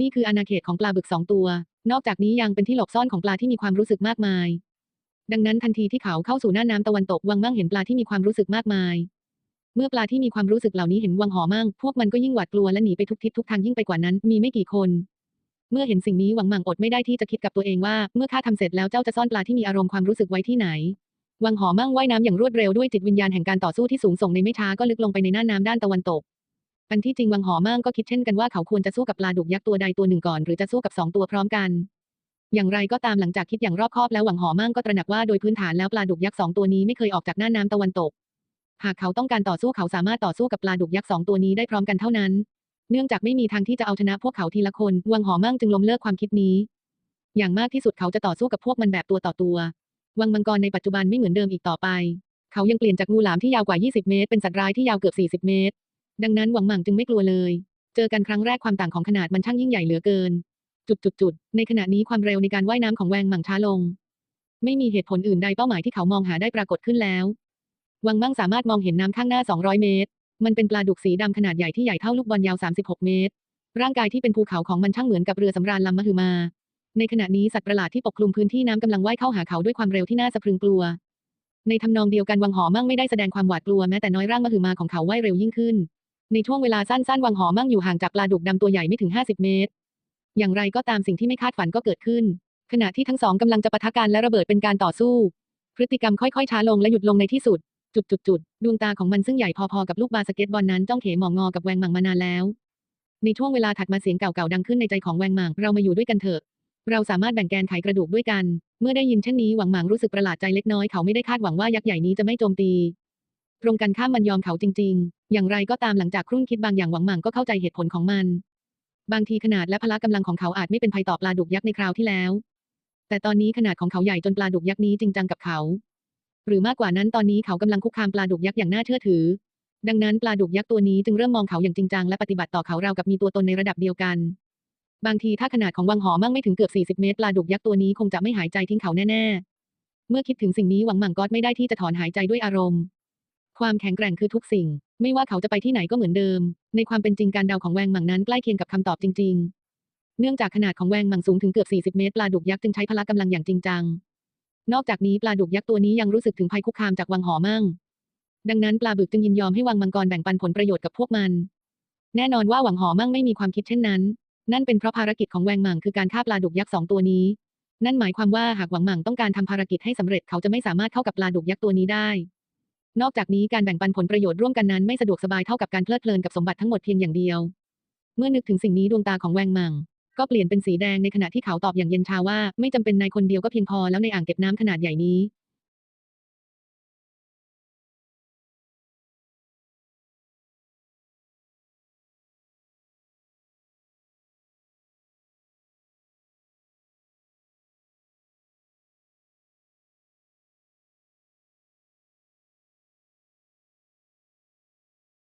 นี่คืออาณาเขตของปลาบึกสองตัว นอกจากนี้ยังเป็นที่หลบซ่อนของปลาที่มีความรู้สึกมากมาย ดังนั้นทันทีที่เขาเข้าสู่หน้าน้ำตะวันตกวังมั่งเห็นปลาที่มีความรู้สึกมากมาย เมื่อปลาที่มีความรู้สึกเหล่านี้เห็นวังหอมั่ง พวกมันก็ยิ่งหวาดกลัวและหนีไปทุกทิศทุกทางยิ่งไปกว่านั้น มีไม่กี่คน เมื่อเห็นสิ่งนี้หวังมั่งอดไม่ได้ที่จะคิดกับตัวเองว่า เมื่อข้าทำเสร็จแล้วเจ้าจะซ่อนปลาที่มีอารมณ์ความรู้สึกไว้ที่ไหน วังหอมั่งว่ายน้ำอย่างรวดเร็วด้วยจิตวิญญาณแห่งการต่อสู้ที่สูงส่งในไม่ช้าก็ลึกลงไปในหน้าน้ำด้านตะวันตกอันที่จริงวังหอมั่งก็คิดเช่นกันว่าเขาควรจะสู้กับปลาดุกยักษ์ตัวใดตัวหนึ่งก่อนหรือจะสู้กับสองตัวพร้อมกัน อย่างไรก็ตามหลังจากคิดอย่างรอบคอบแล้วหวังหอมั่งก็ตระหนักว่าโดยพื้นฐานแล้วปลาดุกยักษ์สองตัวนี้ไม่เคยออกจากหน้าน้ำตะวันตก หากเขาต้องการต่อสู้เขาสามารถต่อสู้กับปลาดุกยักษ์สองตัวนี้ได้พร้อมกันเท่านั้น เนื่องจากไม่มีทางที่จะเอาชนะพวกเขาทีละคนวังหอมั่งจึงล้มเลิกความคิดนี้ อย่างมากที่สุดเขาจะต่อสู้กับพวกมันแบบตัวต่อตัว วังมังกรในปัจจุบันไม่เหมือนเดิมอีกต่อไป เขายังเปลี่ยนจากงูหลามที่ยาวกว่า 20 เมตร เป็นสัตว์ร้ายที่ยาวเกือบ40 เมตร ดังนั้นหวังหมั่งจึงไม่กลัวเลย เจอกันครั้งแรกความต่างของขนาดมันช่างยิ่งใหญ่เหลือเกิน จุดจุดจุดในขณะนี้ความเร็วในการว่ายน้ำของแวงหมั่งช้าลง ไม่มีเหตุผลอื่นใดเป้าหมายที่เขามองหาได้ปรากฏขึ้นแล้ววังมั่งสามารถมองเห็นน้ำข้างหน้า 200 เมตร มันเป็นปลาดุกสีดำขนาดใหญ่ที่ใหญ่เท่าลูกบอลยาว 36 เมตร ร่างกายที่เป็นภูเขาของมันช่างเหมือนกับเรือสำราญลำมหึมา ในขณะนี้สัตว์ประหลาดที่ปกคลุมพื้นที่น้ำกำลังว่ายเข้าหาเขาด้วยความเร็วที่น่าสะพรึงกลัว ในทำนองเดียวกันวังหอมั่งไม่ได้แสดงความหวาดกลัวแม้แต่น้อยร่างมหึมาของเขาว่ายเร็วยิ่งขึ้น ในช่วงเวลาสั้นๆ วังหอมั่งอยู่ห่างจากปลาดุกดำตัวใหญ่ไม่ถึง 50 เมตร อย่างไรก็ตามสิ่งที่ไม่คาดฝันก็เกิดขึ้น ขณะที่ทั้งสองกำลังจะปะทะกันและระเบิดเป็นการต่อสู้ พฤติกรรมค่อยๆช้าลงและหยุดลงในที่สุด จุดจุดจุดดวงตาของมันซึ่งใหญ่พอๆกับลูกบาสเกตบอลนั้นจ้องเขมองงอกับแวงหมังมานานแล้ว ในช่วงเวลาถัดมาเสียงเก่าๆดังขึ้นในใจของแวงหมังเรามาอยู่ด้วยกันเถอะเราสามารถแบ่งแกนไขกระดูกด้วยกัน เมื่อได้ยินเช่นนี้หวังหมังรู้สึกประหลาดใจเล็กน้อยเขาไม่ได้คาดหวังว่ายักษ์ใหญ่นี้จะไม่โจมตี ตรงกันข้ามมันยอมเขาจริง ๆ อย่างไรก็ตามหลังจากครุ่นคิดบางอย่างหวังหมังก็เข้าใจเหตุผลของมัน บางทีขนาดและพละกำลังของเขาอาจไม่เป็นภัยต่อปลาดุกยักษ์ในคราวที่แล้ว แต่ตอนนี้ขนาดของเขาใหญ่จนปลาดุกยักษ์นี้จริงจังกับเขา หรือมากกว่านั้นตอนนี้เขากำลังคุกคามปลาดุกยักษ์อย่างน่าเชื่อถือ ดังนั้นปลาดุกยักษ์ตัวนี้จึงเริ่มมองเขาอย่างจริงจังและปฏิบัติต่อเขาราวกับมีตัวตนในระดับเดียวกัน บางทีถ้าขนาดของวังหอมั่งไม่ถึงเกือบ40 เมตรปลาดุกยักษ์ตัวนี้คงจะไม่หายใจทิ้งเขาแน่ๆ เมื่อคิดถึงสิ่งนี้หวังหมังก็ไม่ได้ที่จะถอนหายใจด้วยอารมณ์ ความแข็งแกร่งคือทุกสิ่ง ไม่ว่าเขาจะไปที่ไหนก็เหมือนเดิม ในความเป็นจริงการเดาของแวงหมังนั้นใกล้เคียงกับคำตอบจริง ๆ เนื่องจากขนาดของแวงหมังสูงถึงเกือบ 40 เมตรปลาดุกยักษ์จึงใช้พละกำลังอย่างจริงจัง นอกจากนี้ปลาดุกยักษ์ตัวนี้ยังรู้สึกถึงภัยคุกคามจากวังหอมั่ง ดังนั้นปลาบึกจึงยินยอมให้วังมังกรแบ่งปันผลประโยชน์กับพวกมัน แน่นอนว่าหวังหอมั่งไม่มีความคิดเช่นนั้น นั่นเป็นเพราะภารกิจของแวงหมังคือการฆ่าปลาดุกยักษ์สองตัวนี้ นั่นหมายความว่าหากหวังหมังต้องการทำภารกิจให้สำเร็จเขาจะไม่สามารถเข้ากับปลาดุกยักษ์ตัวนี้ได้ นอกจากนี้การแบ่งปันผลประโยชน์ร่วมกันนั้นไม่สะดวกสบายเท่ากับการเพลิดเพลินกับสมบัติทั้งหมดเพียงอย่างเดียว เมื่อนึกถึงสิ่งนี้ดวงตาของแวงมังก็เปลี่ยนเป็นสีแดงในขณะที่เขาตอบอย่างเย็นชาว่า ไม่จำเป็นนายคนเดียวก็เพียงพอแล้วในอ่างเก็บน้ำขนาดใหญ่นี้